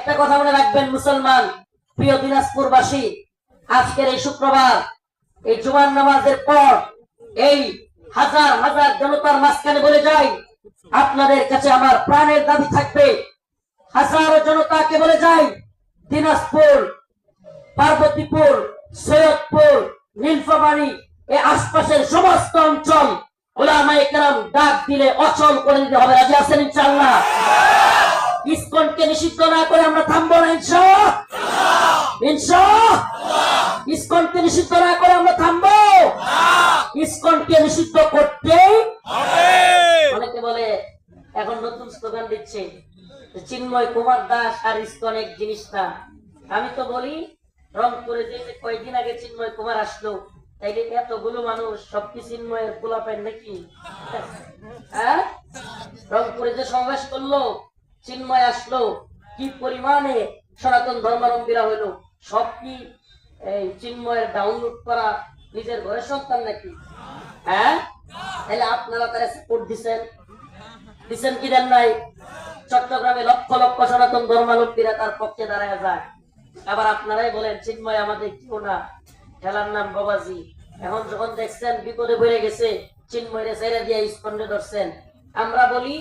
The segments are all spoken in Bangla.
একটা কথা মনে রাখবেন, মুসলমান, প্রিয় দিনাজপুরবাসী, আজকের এই শুক্রবার, এই জুমার নামাজের পর এই হাজার হাজার জনতার মাঝখানে বলে যাই, আপনাদের কাছে আমার প্রাণের দাবি থাকবে, হাজারো জনতাকে বলে যাই, দিনাজপুর, পার্বতীপুর, সৈয়দপুর, নীলফামারী এই আশপাশের সমস্ত অঞ্চল, ওলামায়ে কেরাম ডাক দিলে অচল করে দিতে হবে। রাজি আছেন ইনশাআল্লাহ? ইসকনকে নিষিদ্ধ না করে আমরা থামবো না ইনশা ইনশা ইসকনকে নিষিদ্ধ না করে আমরা থামবো। ইসকনকে নিষিদ্ধ করতে অনেকে বলে এখন নতুন স্লোগান দিচ্ছে চিন্ময় কুমার দাস আর ইসকন এক জিনিসটা আমি তো বলি রংপুরে যে কয়েকদিন আগে চিন্ময় কুমার আসলো তাইলে এতগুলো মানুষ সব কি চিন্ময়ের পোলাপেন নাকি? হ্যাঁ? রংপুরে যে সমাবেশ করল চিন্ময় আসলো। কি পরিমাণে সনাতন ধর্মাবলম্বীরা হইল সব কি, এই চিন্ময়ের ডাউনলোড করা নিজের ঘরের সন্তান নাকি? হ্যাঁ? তাহলে আপনারা তারা সাপোর্ট দিচ্ছেন দিচ্ছেন কি দেন নাই? চট্টগ্রামে লক্ষ লক্ষ সনাতন ধর্মাবলম্বীরা তার পক্ষে দাঁড়ায় যায়। আবার আপনারাই বলেন, চিন্ময় আমাদের কেউ না। খেলার নাম বাবাজি এখন যখন দেখছেন বিপদে পড়ে গেছে, চিন্ময়রে ছেড়ে দিয়ে স্পন্ডে ধরছেন। আমরা বলি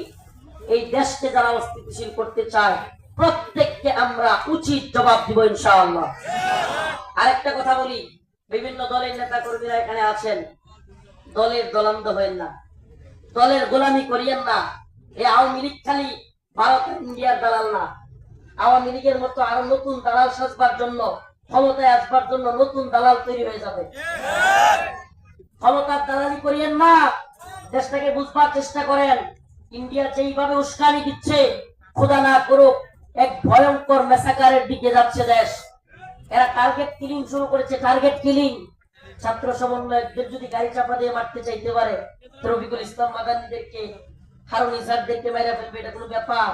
এই দেশকে যারা অস্থিতিশীল করতে চায়, প্রত্যেককে আমরা উচিত জবাব দিব ইনশাআল্লাহ। আরেকটা কথা বলি, বিভিন্ন দলের নেতা কর্মীরা এখানে আছেন। দলের দলান্দ হয়েন না। দলের গোলামি করিয়েন না। এই আওয়ামী লীগ খালি ভারত ইন্ডিয়ার দালাল না। আওয়ামী লীগের মতো আরও নতুন দালাল সাজবার জন্য, ক্ষমতায় আসবার জন্য নতুন দালাল তৈরি হয়ে যাবে। ক্ষমতার দালালি করিয়েন না। দেশটাকে বুঝবার চেষ্টা করেন। ইন্ডিয়া যেইভাবে উস্কানি দিচ্ছে, খোদা না করুক, এক ভয়ঙ্কর মেসাকারের দিকে যাচ্ছে দেশ। এরা টার্গেট কিলিং শুরু করেছে টার্গেট কিলিং ছাত্র সমন্বয়কদের যদি গাড়ি চাপা দিয়ে মারতে চাইতে পারে রবিকুল ইসলাম মাদানিদেরকে, হারুন ইসারদেরকে মেরে ফেলবে, এটা কোনো ব্যাপার।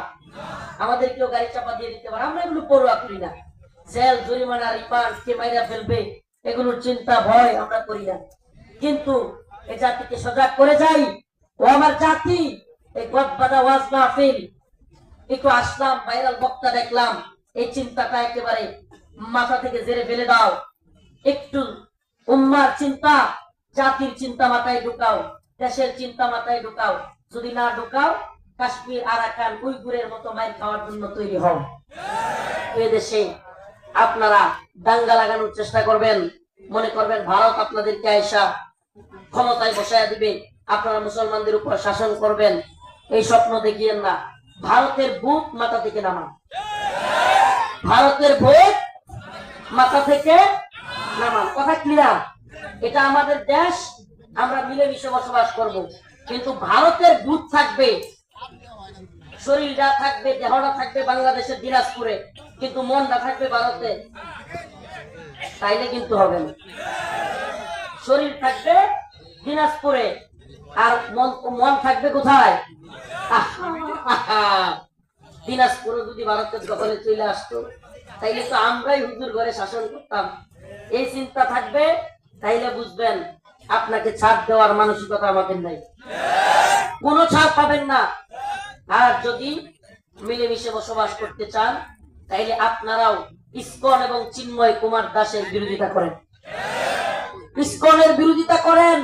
আমাদেরকেও গাড়ি চাপা দিয়ে দিতে পারে, আমরা এগুলো পড়ুয়া করি না। জেল, জরিমানা রিমান্ড কে মাইরা ফেলবে, এগুলোর চিন্তা, ভয় আমরা করি না। কিন্তু এই জাতিকে সজাগ করে যাই, ও আমার জাতি। এই ওয়াজ মাহফিল। একটু আসলাম বক্তা দেখলাম। এই চিন্তাটা একেবারে মাথা থেকে জেরে ফেলে দাও। একটু উম্মার চিন্তা, জাতির চিন্তা মাথায় ঢুকাও, দেশের চিন্তা মাথায় ঢুকাও। যদি না ঢুকাও, কাশ্মীর, আরাকান উইগুরের মতো মাইর খাওয়ার জন্য তৈরি হও। এ দেশে আপনারা দাঙ্গা লাগানোর চেষ্টা করবেন। মনে করবেন ভারত আপনাদেরকে আয়সা ক্ষমতায় বসায় দিবে। আপনারা মুসলমানদের উপর শাসন করবেন। এই স্বপ্ন দেখিয়েন না। ভারতের বুট মাথা থেকে নামান ভারতের বুট মাথা থেকে নামান কথা ক্লিয়ার এটা আমাদের দেশ, আমরা মিলেমিশে বসবাস করব। কিন্তু ভারতের বুট থাকবে শরীরটা থাকবে, দেহটা থাকবে বাংলাদেশের দিনাজপুরে, কিন্তু মনটা থাকবে ভারতে, তাইলে কিন্তু হবে না। শরীর থাকবে দিনাজপুরে আর মন মন থাকবে কোথায়? দিনাজপুরে যদি ভারতের দখলে চলে আসতো, তাইলে তো আমরাই হুজুর ঘরে শাসন করতাম। এই চিন্তা থাকবে, তাইলে বুঝবেন, আপনাকে ছাড় দেওয়ার মানসিকতা আমাদের নাই। কোনো ছাড় পাবেন না। আর যদি মিলেমিশে বসবাস করতে চান, তাইলে আপনারাও ইস্কন এবং চিন্ময় কুমার দাসের বিরোধিতা করেন। ইস্কনের বিরোধিতা করেন।